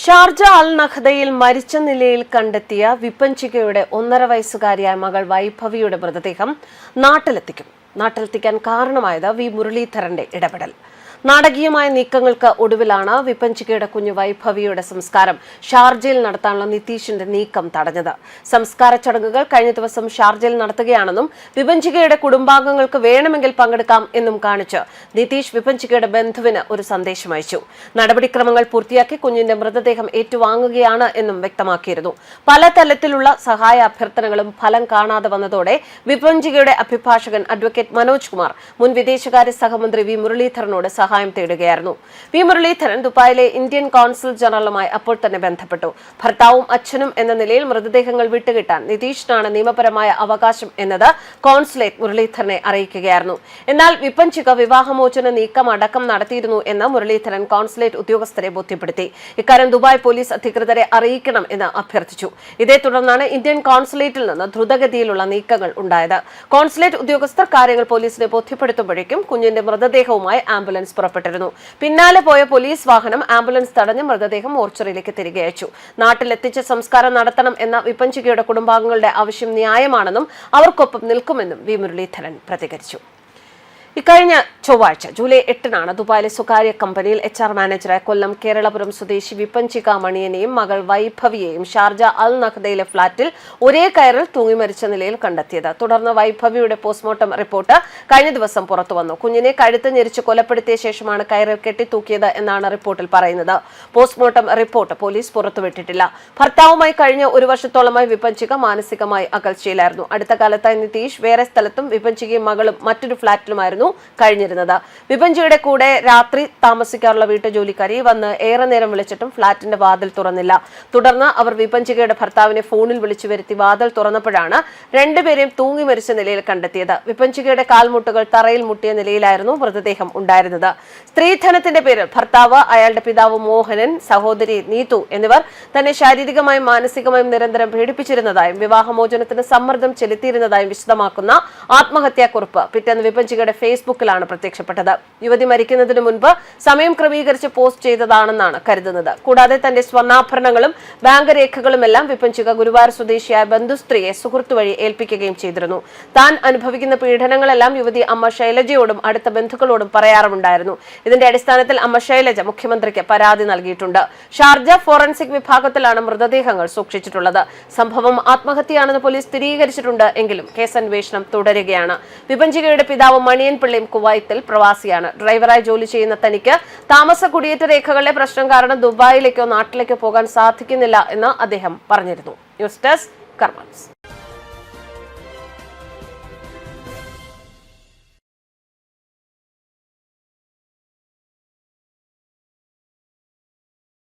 Sharjah Al നഖദയിൽ മരിച്ച നിലയിൽ കണ്ടെത്തിയ വിപഞ്ചികയുടെ ഒന്നര വയസ്സുകാരിയായ മകൾ വൈഭവിയുടെ മൃതദേഹം നാട്ടിലെത്തിക്കും. നാട്ടിലെത്തിക്കാൻ കാരണമായത് വി മുരളീധരന്റെ ഇടപെടൽ. നാടകീയമായ നീക്കങ്ങൾക്ക് ഒടുവിലാണ് വിപഞ്ചികയുടെ കുഞ്ഞു വൈഭവിയുടെ സംസ്കാരം ഷാർജയിൽ നടത്താനുള്ള നിതീഷിന്റെ നീക്കം തടഞ്ഞത്. സംസ്കാര ചടങ്ങുകൾ കഴിഞ്ഞ ദിവസം ഷാർജയിൽ നടത്തുകയാണെന്നും വിപഞ്ചികയുടെ കുടുംബാംഗങ്ങൾക്ക് വേണമെങ്കിൽ പങ്കെടുക്കാം എന്നും കാണിച്ച് നിതീഷ് വിപഞ്ചികയുടെ ബന്ധുവിന് ഒരു സന്ദേശം അയച്ചു. നടപടിക്രമങ്ങൾ പൂർത്തിയാക്കി കുഞ്ഞിന്റെ മൃതദേഹം ഏറ്റുവാങ്ങുകയാണ് എന്നും വ്യക്തമാക്കിയിരുന്നു. പല തലത്തിലുള്ള സഹായ അഭ്യർത്ഥനകളും ഫലം കാണാതെ വന്നതോടെ വിപഞ്ചികയുടെ അഭിഭാഷകൻ അഡ്വക്കേറ്റ് മനോജ് കുമാർ മുൻ വിദേശകാര്യ സഹമന്ത്രി വി മുരളീധരനോട് സഹായം തേടുകയായിരുന്നു. വി മുരളീധരൻ ദുബായിലെ ഇന്ത്യൻ കോൺസുൽ ജനറലുമായി അപ്പോൾ തന്നെ ബന്ധപ്പെട്ടു. ഭർത്താവും അച്ഛനും എന്ന നിലയിൽ മൃതദേഹങ്ങൾ വിട്ടുകിട്ടാൻ നിതീഷിനാണ് നിയമപരമായ അവകാശം എന്നത് കോൺസുലേറ്റ് മുരളീധരനെ അറിയിക്കുകയായിരുന്നു. എന്നാൽ വിപഞ്ചിക വിവാഹമോചന നീക്കം അടക്കം നടത്തിയിരുന്നു എന്ന് മുരളീധരൻ കോൺസുലേറ്റ് ഉദ്യോഗസ്ഥരെ ബോധ്യപ്പെടുത്തി. ഇക്കാര്യം ദുബായ് പോലീസ് അധികൃതരെ അറിയിക്കണം എന്ന് അഭ്യർത്ഥിച്ചു. ഇതേ തുടർന്നാണ് ഇന്ത്യൻ കോൺസുലേറ്റിൽ നിന്ന് ദ്രുതഗതിയിലുള്ള നീക്കങ്ങൾ ഉണ്ടായത്. കോൺസുലേറ്റ് ഉദ്യോഗസ്ഥർ കാര്യങ്ങൾ പോലീസിനെ ബോധ്യപ്പെടുത്തുമ്പോഴേക്കും കുഞ്ഞിന്റെ മൃതദേഹവുമായി ആംബുലൻസ് പുറപ്പെട്ടിരുന്നു. പിന്നാലെ പോയ പോലീസ് വാഹനം ആംബുലൻസ് തടഞ്ഞ് മൃതദേഹം മോർച്ചറിയിലേക്ക് തിരികെ അയച്ചു. നാട്ടിലെത്തിച്ച് സംസ്കാരം നടത്തണം എന്ന വിപഞ്ചികയുടെ കുടുംബാംഗങ്ങളുടെ ആവശ്യം ന്യായമാണെന്നും അവർക്കൊപ്പം നിൽക്കുമെന്നും വി മുരളീധരൻ പ്രതികരിച്ചു. ഇക്കഴിഞ്ഞ ചൊവ്വാഴ്ച ജൂലൈ എട്ടിനാണ് ദുബായിലെ സ്വകാര്യ കമ്പനിയിൽ എച്ച് ആർ മാനേജറായ കൊല്ലം കേരളപുരം സ്വദേശി വിപഞ്ചിക മണിയനെയും മകൾ വൈഭവിയെയും ഷാർജ അൽ നഖദയിലെ ഫ്ളാറ്റിൽ ഒരേ കയറിൽ തൂങ്ങി മരിച്ച നിലയിൽ കണ്ടെത്തിയത്. തുടർന്ന് വൈഭവിയുടെ പോസ്റ്റ്മോർട്ടം റിപ്പോർട്ട് കഴിഞ്ഞ ദിവസം പുറത്തുവന്നു കുഞ്ഞിനെ കഴുത്ത് ഞെരിച്ച് കൊലപ്പെടുത്തിയ ശേഷമാണ് കയറിൽ കെട്ടിത്തൂക്കിയത് എന്നാണ് റിപ്പോർട്ടിൽ പറയുന്നത്. പോസ്റ്റ്മോർട്ടം റിപ്പോർട്ട് പോലീസ് പുറത്തുവിട്ടിട്ടില്ല. ഭർത്താവുമായി കഴിഞ്ഞ ഒരു വർഷത്തോളമായി വിപഞ്ചിക മാനസികമായി അകൽച്ചയിലായിരുന്നു. അടുത്ത കാലത്തായി നിതീഷ് വേറെ സ്ഥലത്തും വിപഞ്ചികയും മകളും മറ്റൊരു ഫ്ളാറ്റിലുമായിരുന്നു കഴിഞ്ഞിരുന്നത്. വിപഞ്ചിയുടെ കൂടെ രാത്രി താമസിക്കാറുള്ള വീട്ടുജോലിക്കാരി വന്ന് ഏറെ നേരം വിളിച്ചിട്ടും ഫ്ളാറ്റിന്റെ വാതിൽ തുറന്നില്ല. തുടർന്ന് അവർ വിപഞ്ചികയുടെ ഭർത്താവിനെ ഫോണിൽ വിളിച്ചു വരുത്തി വാതിൽ തുറന്നപ്പോഴാണ് രണ്ടുപേരെയും തൂങ്ങി മരിച്ച നിലയിൽ കണ്ടെത്തിയത്. വിപഞ്ചികയുടെ കാൽമുട്ടുകൾ തറയിൽ മുട്ടിയ നിലയിലായിരുന്നു മൃതദേഹം ഉണ്ടായിരുന്നത്. സ്ത്രീധനത്തിന്റെ പേരിൽ ഭർത്താവ് അയാളുടെ പിതാവ് മോഹനൻ സഹോദരി നീതു എന്നിവർ തന്നെ ശാരീരികമായും മാനസികമായും നിരന്തരം പീഡിപ്പിച്ചിരുന്നതായും വിവാഹമോചനത്തിന് സമ്മർദ്ദം ചെലുത്തിയിരുന്നതായും വിശദമാക്കുന്ന ആത്മഹത്യാക്കുറിപ്പ് പിറ്റേന്ന് വിപഞ്ചികയുടെ ഫേസ്ബുക്കിലാണ് പ്രത്യക്ഷപ്പെട്ടത്. യുവതി മരിക്കുന്നതിന് മുൻപ് സമയം ക്രമീകരിച്ച് പോസ്റ്റ് ചെയ്തതാണെന്നാണ് കരുതുന്നത്. കൂടാതെ തന്റെ സ്വർണാഭരണങ്ങളും ബാങ്ക് രേഖകളുമെല്ലാം വിപഞ്ചിക ഗുരുവായൂർ സ്വദേശിയായ ബന്ധുസ്ത്രീയെ സുഹൃത്തു വഴി ഏൽപ്പിക്കുകയും ചെയ്തിരുന്നു. താൻ അനുഭവിക്കുന്ന പീഡനങ്ങളെല്ലാം യുവതി അമ്മ ശൈലജയോടും അടുത്ത ബന്ധുക്കളോടും പറയാറുമുണ്ടായിരുന്നു. ഇതിന്റെ അടിസ്ഥാനത്തിൽ അമ്മ ശൈലജ മുഖ്യമന്ത്രിക്ക് പരാതി നൽകിയിട്ടുണ്ട്. ഷാർജ ഫോറൻസിക് വിഭാഗത്തിലാണ് മൃതദേഹങ്ങൾ സൂക്ഷിച്ചിട്ടുള്ളത്. സംഭവം ആത്മഹത്യയാണെന്ന് പോലീസ് സ്ഥിരീകരിച്ചിട്ടുണ്ട്. എങ്കിലും കേസന്വേഷണം തുടരുകയാണ്. വിപഞ്ചികയുടെ പിതാവ് മണിയൻ പിള്ളയും കുവൈത്തിൽ പ്രവാസിയാണ്. ഡ്രൈവറായി ജോലി ചെയ്യുന്ന തനിക്ക് താമസ കുടിയേറ്റ രേഖകളിലെ പ്രശ്നം കാരണം ദുബായിലേക്കോ നാട്ടിലേക്കോ പോകാൻ സാധിക്കുന്നില്ല എന്ന് അദ്ദേഹം പറഞ്ഞിരുന്നു. News desk കർമ്മൻസ്